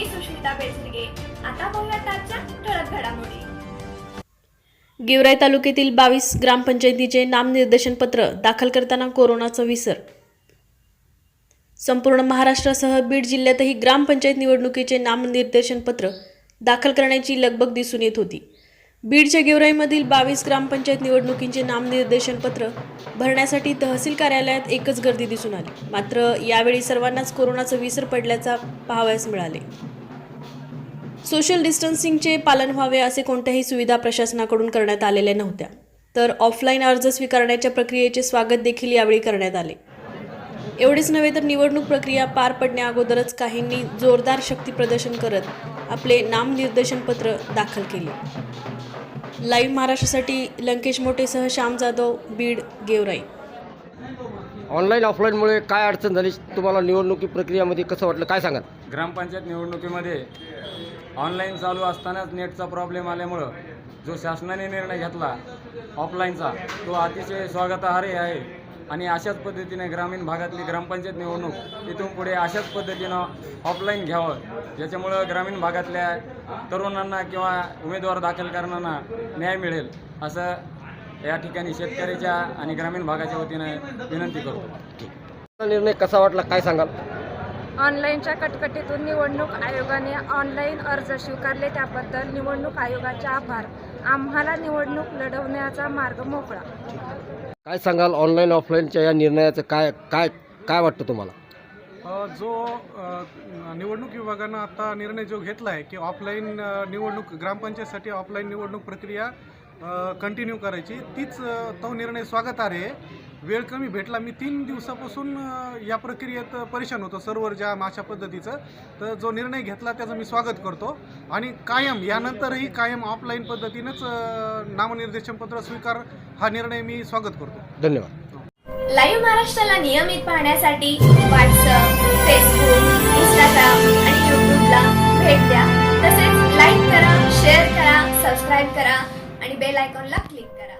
मी सुष्मिता बेचरगे आता पाहूयात आजच्या ठळक घडामोडी. गेवराई तालुक्यातील बावीस ग्रामपंचायतीचे नामनिर्देशन पत्र दाखल करताना कोरोनाचा विसर. संपूर्ण महाराष्ट्रासह बीड जिल्ह्यातही ग्रामपंचायत निवडणुकीचे नामनिर्देशन पत्र दाखल करण्याची लगबग दिसून येत होती. बीडच्या गेवराईमधील बावीस ग्रामपंचायत निवडणुकींचे नामनिर्देशन पत्र भरण्यासाठी तहसील कार्यालयात एकच गर्दी दिसून आली. मात्र यावेळी सर्वांनाच कोरोनाचा विसर पडल्याचा पाहावयास मिळाले. सोशल डिस्टन्सिंगचे पालन व्हावे असे कोणत्याही सुविधा प्रशासनाकडून करण्यात आलेल्या नव्हत्या. तर ऑफलाईन अर्ज स्वीकारण्याच्या प्रक्रियेचे स्वागत देखील यावेळी करण्यात आले. एवढेच नव्हे तर निवडणूक प्रक्रिया पार पडण्याअगोदरच काहींनी जोरदार शक्ती प्रदर्शन करत आपले नामनिर्देशन पत्र दाखल केले. लाईव्ह महाराष्ट्रासाठी लंकेश मोटेसह श्याम जाधव बीड गेवराई. ऑनलाईन ऑफलाईनमुळे काय अडचण झाली? तुम्हाला निवडणुकी प्रक्रियामध्ये कसं वाटलं? काय सांगाल? ग्रामपंचायत निवडणुकीमध्ये ऑनलाईन चालू असतानाच नेटचा प्रॉब्लेम आल्यामुळं जो शासनाने निर्णय घेतला ऑफलाईनचा तो अतिशय स्वागतार्ह आहे. आणि अशाच पद्धतीने ग्रामीण भागातली ग्रामपंचायत निवडणूक इथून पुढे अशाच पद्धतीनं ऑफलाईन घ्यावं. ज्याच्यामुळं ग्रामीण भागातल्या तरुणांना किंवा उमेदवार दाखल करणाऱ्यांना न्याय मिळेल असं या ठिकाणी शेतकऱ्याच्या आणि ग्रामीण भागाच्या वतीने विनंती करतो. निर्णय कसा वाटला? काय सांगाल? ऑनलाईनच्या कटकटीतून निवडणूक आयोगाने ऑनलाईन अर्ज स्वीकारले त्याबद्दल निवडणूक आयोगाचे आभार. आम्हाला निवडणूक लढवण्याचा मार्ग मोकळा. काय सांगाल ऑनलाईन ऑफलाईनच्या या निर्णयाचं काय काय काय वाटतं तुम्हाला? जो निवडणूक विभागानं आता निर्णय जो घेतला आहे की ऑफलाईन निवडणूक ग्रामपंचायतसाठी ऑफलाईन निवडणूक प्रक्रिया कंटिन्यू करायची तीच तो निर्णय स्वागतार्ह आहे. वेळ कमी भेटला मी तीन दिवसापासून या प्रक्रियेत परेशान होतो सर्व्हर जाम अशा पद्धतीचं. तर जो निर्णय घेतला त्याचं मी स्वागत करतो. आणि कायम यानंतरही कायम ऑफलाईन पद्धतीनंच नामनिर्देशन पत्र स्वीकार हा निर्णय मी स्वागत करतो. धन्यवाद. लाईव्ह महाराष्ट्राला नियमित पाहण्यासाठी व्हॉट्सअप फेसबुक इंस्टाग्राम आणि यूट्यूबला भेट द्या. तसेच लाईक करा शेअर करा सबस्क्राईब करा आणि बेल आयकॉनला क्लिक करा.